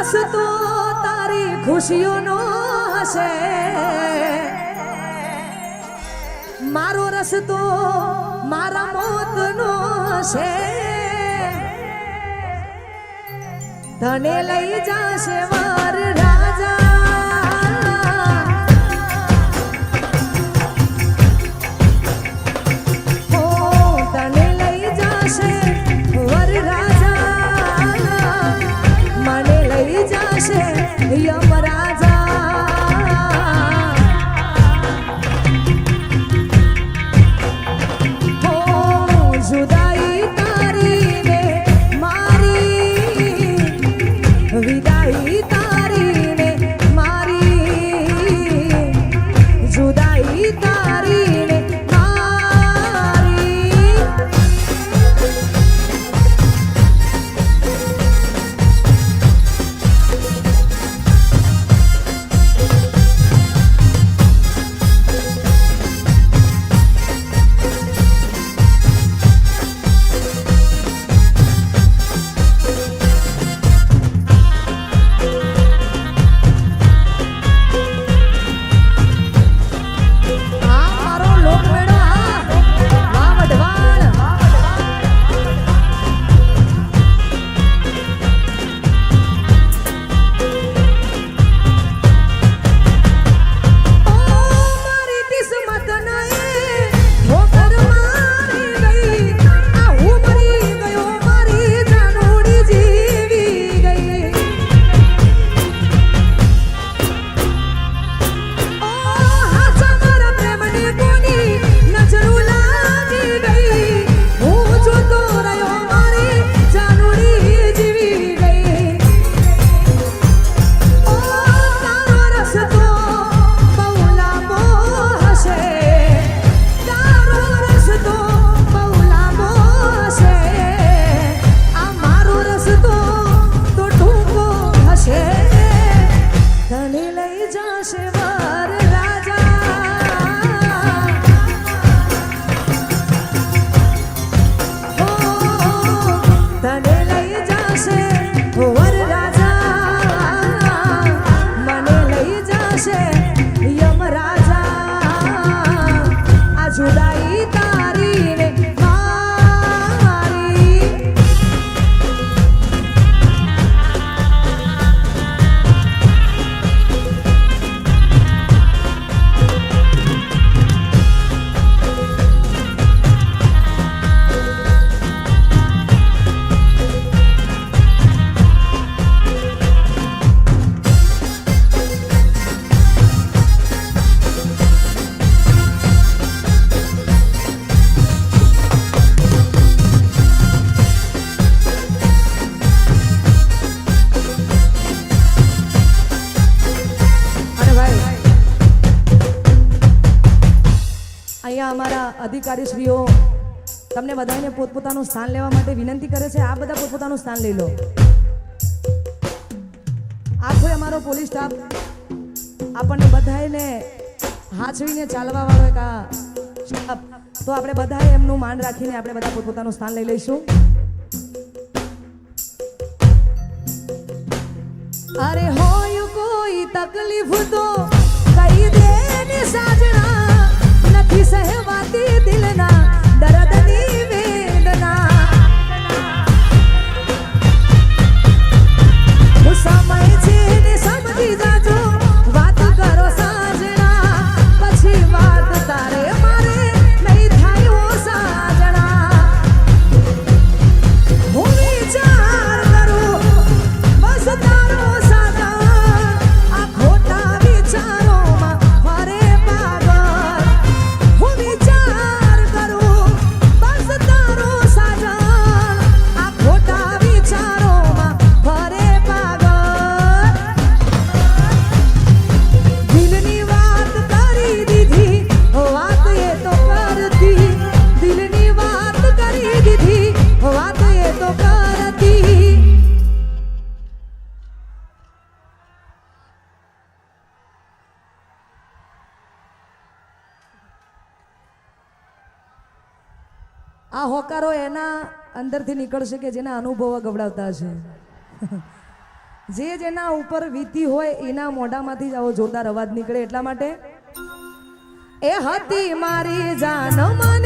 રસ તો તારી ખુશીઓનો હશે. મારો રસ તો મારા મોતનો હશે. તને લઈ જશે અધિકારીશ્રીઓ, તમને બધાને પોતપોતાનું સ્થાન લેવા માટે વિનંતી કરે છે. આ બધા પોતપોતાનું સ્થાન લઈ લો. આખો અમારો પોલીસ સ્ટાફ, આપણને બધાને હાચવીને ચાલવાવાળો એક આ તો આપણે બધાએ એમનું માન રાખીને આપણે બધા પોતપોતાનું સ્થાન લઈ લઈશું. અરે હોય કોઈ તકલીફ તો કહી દે સાજણ serreu batido આ હોકારો એના અંદરથી નીકળશે કે જેના અનુભવો ગવડાવતા છે જે જેના ઉપર વીતી હોય એના મોઢામાંથી જ આવો જોરદાર અવાજ નીકળે એટલા માટે. એ હતી મારી જાન